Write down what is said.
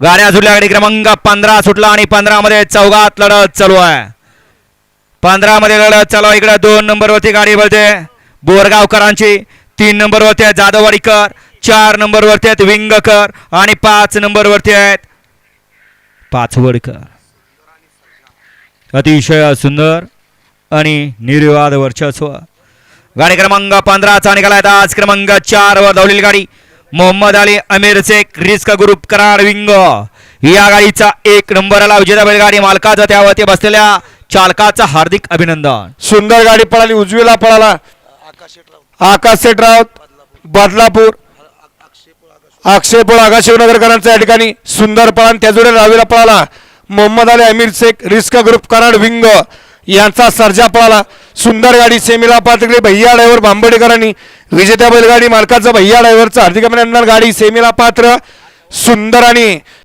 गाड्या सुटल्या गाडी क्रमांक पंधरा सुटला आणि पंधरा मध्ये चौघात लढत चालू आहे. पंधरा मध्ये लढत चालू आहे. इकडे दोन नंबर वरती गाडी बोलते बोरगावकरांची तीन नंबर वरती आहेत जाधववाडीकर चार नंबर वरती आहेत विंगकर आणि पाच नंबर वरती आहेत पाचवडकर. अतिशय सुंदर आणि निर्वाद वर्चस्व. गाडी क्रमांक पंधराचा निघाला आहे. आज क्रमांक चार वर धावलेली गाडी मोहम्मद अली अमीर शेख रिस्क ग्रुप करार विंग. या गाडीचा एक नंबरला विजेता बैलगाडी मालकाचा त्यावरती बसलेल्या चालकाचा हार्दिक अभिनंदन. सुंदर गाडी पळाली उजवीला पळाला. आकाश सेठ राऊत बदलापूर. अक्षयपूर आगा शिवनगरकरांचा या ठिकाणी सुंदर पळान त्याजोडे रावीला पळाला. Mohammad Ali Amir Shaikh risk group Karad wing यांचा सर्जा पळाला. सुंदर गाडी सेमीला पात्र भैया ड्रायव्हर बांबडेकरांनी. विजेत्या बैलगाडी मालकाचं भैया ड्रायव्हरचा हार्दिक अभिनंदन. गाडी सेमीला पात्र सुंदर आणि